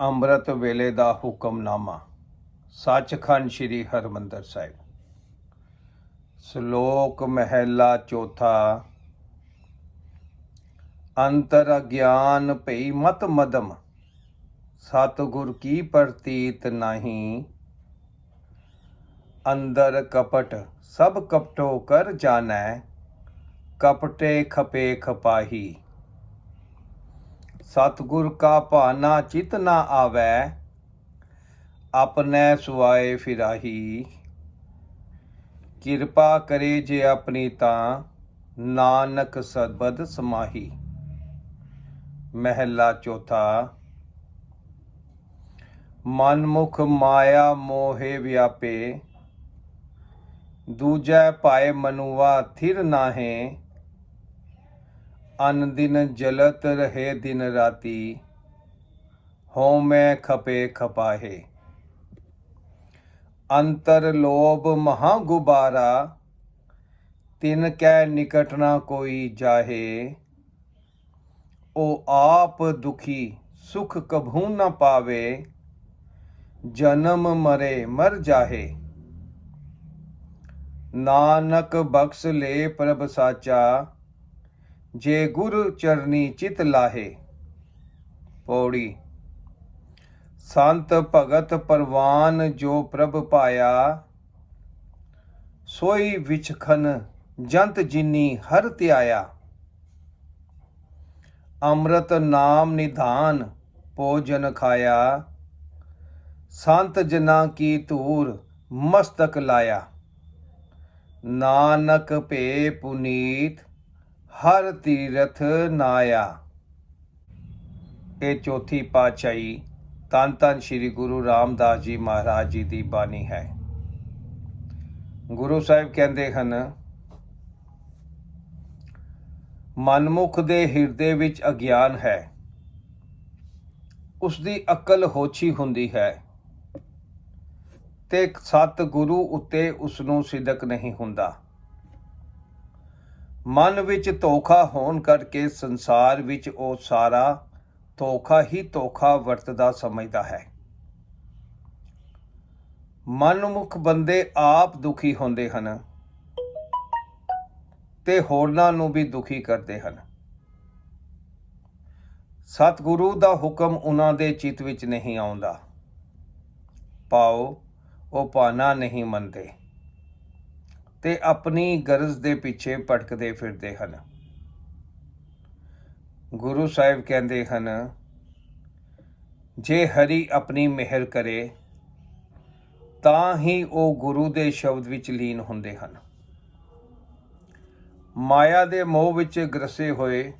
ਅੰਮ੍ਰਿਤ ਵੇਲੇ ਦਾ ਹੁਕਮਨਾਮਾ। ਸੱਚਖੰਡ ਸ੍ਰੀ ਹਰਮੰਦਰ ਸਾਹਿਬ। ਸ਼ਲੋਕ ਮਹਿਲਾ ਚੌਥਾ। ਅੰਤਰ ਅਗਿਆਨ ਭਈ ਮਤ ਮਦਮ। ਸਤਿਗੁਰ ਕੀ ਪ੍ਰਤੀਤ ਨਹੀਂ। ਅੰਦਰ ਕਪਟ ਸਭ ਕਪਟੋ ਕਰ ਜਾਣੈ। ਕਪਟੇ ਖਪੇ ਖਪਾਹੀ। ਸਤਿਗੁਰ ਕਾ ਭਾਨਾ ਚਿਤ ਨਾ ਆਵੈ ਆਪਨੇ ਸੁਆਏ ਫਿਰਾਹੀ। ਕਿਰਪਾ ਕਰੇ ਜੇ ਆਪਣੀ ਤਾਂ, ਨਾਨਕ ਸਬਦ ਸਮਾਹੀ। ਮਹਿਲਾ ਚੌਥਾ, ਮਨਮੁਖ ਮਾਇਆ ਮੋਹੇ ਵਿਆਪੇ, ਦੂਜੈ ਪਾਏ ਮਨੁਆ ਥਿਰ ਨਾਹੇ। ਅਨ ਦਿਨ ਜਲਤ ਰਹੇ ਦਿਨ ਰਾਤੀ ਹਉ ਮੈਂ ਖਪੇ ਖਪਾਹੇ ਅੰਤਰ ਲੋਭ ਮਹਾ ਗੁਬਾਰਾ ਤਿਨ ਕੈ ਨਿਕਟ ਨਾ ਕੋਈ ਜਾਹੇ ਉਹ ਆਪ ਦੁਖੀ ਸੁਖ ਕਭੂ ਨਾ ਪਾਵੇ ਜਨਮ ਮਰੇ ਮਰ ਜਾਹੇ ਨਾਨਕ ਬਖਸ਼ ਲੈ ਪ੍ਰਭ ਸਾਚਾ ਜੇ ਗੁਰ ਚਰਨੀ ਚਿਤ ਲਾਹੇ, ਪੌੜੀ। ਸੰਤ ਭਗਤ ਪਰਵਾਨ ਜੋ ਪ੍ਰਭ ਪਾਇਆ, ਸੋਈ ਵਿਚਖਨ ਜੰਤ ਜਿਨੀ ਹਰ ਧਿਆਇਆ। ਅੰਮ੍ਰਿਤ ਨਾਮ ਨਿਧਾਨ ਭੋਜਨ ਖਾਇਆ, ਸੰਤ ਜਨਾ ਕੀ ਧੂਰ ਮਸਤਕ ਲਾਇਆ। ਨਾਨਕ ਭੇ ਪੁਨੀਤ ਹਰ ਤੀਰਥ ਨਾਇਆ ਇਹ ਚੌਥੀ ਪਾਤਸ਼ਾਹੀ ਤਨ ਤਨ ਸ੍ਰੀ ਗੁਰੂ ਰਾਮਦਾਸ ਜੀ ਮਹਾਰਾਜ ਜੀ ਦੀ ਬਾਣੀ ਹੈ। ਗੁਰੂ ਸਾਹਿਬ ਕਹਿੰਦੇ ਹਨ, ਮਨਮੁਖ ਦੇ ਹਿਰਦੇ ਵਿੱਚ ਅਗਿਆਨ ਹੈ। ਉਸ ਦੀ ਅਕਲ ਹੋਛੀ ਹੁੰਦੀ ਹੈ ਤੇ ਸਤ ਗੁਰੂ ਉੱਤੇ ਉਸ ਨੂੰ ਸਿਦਕ ਨਹੀਂ ਹੁੰਦਾ। ਮਨ ਵਿੱਚ ਧੋਖਾ ਹੋਣ ਕਰਕੇ ਸੰਸਾਰ ਵਿੱਚ ਉਹ ਸਾਰਾ ਧੋਖਾ ਹੀ ਧੋਖਾ ਵਰਤਦਾ ਸਮਝਦਾ ਹੈ। ਮਨਮੁਖ ਬੰਦੇ ਆਪ ਦੁਖੀ ਹੁੰਦੇ ਹਨ ਤੇ ਹੋਰਨਾਂ ਨੂੰ ਵੀ ਦੁਖੀ ਕਰਦੇ ਹਨ। ਸਤਿਗੁਰੂ ਦਾ ਹੁਕਮ ਉਹਨਾਂ ਦੇ ਚਿੱਤ ਵਿੱਚ ਨਹੀਂ ਆਉਂਦਾ। ਪਾਓ, ਉਹ ਪਾਣਾ ਨਹੀਂ ਮੰਨਦੇ। ਤੇ ਆਪਣੀ ਗਰਜ਼ ਦੇ ਪਿੱਛੇ ਭਟਕਦੇ ਫਿਰਦੇ ਹਨ। ਗੁਰੂ ਸਾਹਿਬ ਕਹਿੰਦੇ ਹਨ, ਜੇ ਹਰੀ ਆਪਣੀ ਮਿਹਰ ਕਰੇ, ਤਾਂ ਹੀ ਉਹ ਗੁਰੂ ਦੇ ਸ਼ਬਦ ਵਿੱਚ ਲੀਨ ਹੁੰਦੇ ਹਨ। ਮਾਇਆ ਦੇ ਮੋਹ ਵਿੱਚ ਗਰਸੇ ਹੋਏ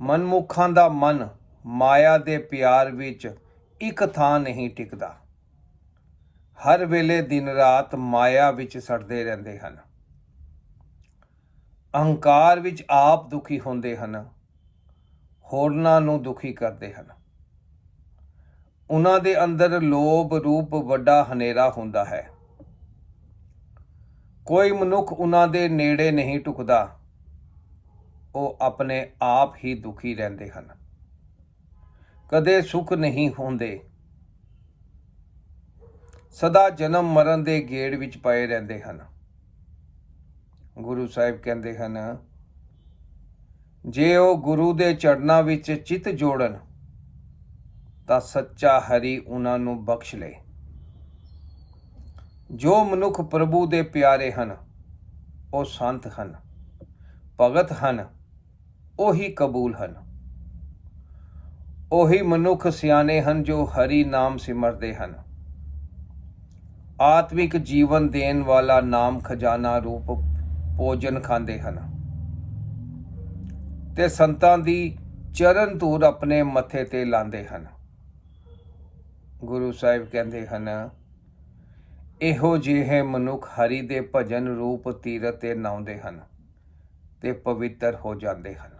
ਮਨਮੁਖਾਂ ਦਾ ਮਨ ਮਾਇਆ ਦੇ ਪਿਆਰ ਵਿੱਚ ਇੱਕ ਥਾਂ ਨਹੀਂ ਟਿਕਦਾ। ਹਰ ਵੇਲੇ ਦਿਨ ਰਾਤ ਮਾਇਆ ਵਿੱਚ ਸੜਦੇ ਰਹਿੰਦੇ ਹਨ। ਅਹੰਕਾਰ ਵਿੱਚ ਆਪ ਦੁਖੀ ਹੁੰਦੇ ਹਨ, ਹੋਰਨਾਂ ਨੂੰ ਦੁਖੀ ਕਰਦੇ ਹਨ। ਉਹਨਾਂ ਦੇ ਅੰਦਰ ਲੋਭ ਰੂਪ ਵੱਡਾ ਹਨੇਰਾ ਹੁੰਦਾ ਹੈ। ਕੋਈ ਮਨੁੱਖ ਉਹਨਾਂ ਦੇ ਨੇੜੇ ਨਹੀਂ ਟੁਕਦਾ, ਉਹ ਆਪਣੇ ਆਪ ਹੀ ਦੁਖੀ ਰਹਿੰਦੇ ਹਨ। ਕਦੇ ਸੁਖ ਨਹੀਂ ਹੁੰਦੇ ਸਦਾ ਜਨਮ ਮਰਨ ਦੇ ਗੇੜ ਵਿੱਚ ਪਏ ਰਹਿੰਦੇ ਹਨ। ਗੁਰੂ ਸਾਹਿਬ ਕਹਿੰਦੇ ਹਨ, ਜੇ ਉਹ ਗੁਰੂ ਦੇ ਚਰਨਾਂ ਵਿੱਚ ਚਿੱਤ ਜੋੜਨ, ਤਾਂ ਸੱਚਾ ਹਰੀ ਉਹਨਾਂ ਨੂੰ ਬਖਸ਼ ਲੇ। ਜੋ ਮਨੁੱਖ ਪ੍ਰਭੂ ਦੇ ਪਿਆਰੇ ਹਨ, ਉਹ ਸੰਤ ਹਨ, ਭਗਤ ਹਨ, ਉਹੀ ਕਬੂਲ ਹਨ। ਉਹੀ ਮਨੁੱਖ ਸਿਆਣੇ ਹਨ ਜੋ ਹਰੀ ਨਾਮ ਸਿਮਰਦੇ ਹਨ। ਆਤਮਿਕ ਜੀਵਨ ਦੇਣ ਵਾਲਾ ਨਾਮ ਖਜ਼ਾਨਾ ਰੂਪ ਭੋਜਨ ਖਾਂਦੇ ਹਨ ਤੇ ਸੰਤਾਂ ਦੀ ਚਰਨ ਧੂੜ ਆਪਣੇ ਮੱਥੇ ਤੇ ਲਾਉਂਦੇ ਹਨ। ਗੁਰੂ ਸਾਹਿਬ ਕਹਿੰਦੇ ਹਨ, ਇਹੋ ਜਿਹੇ ਮਨੁੱਖ ਹਰੀ ਦੇ ਭਜਨ ਰੂਪ ਤੀਰਥ ਤੇ ਨਾਉਂਦੇ ਹਨ ਤੇ ਪਵਿੱਤਰ ਹੋ ਜਾਂਦੇ ਹਨ।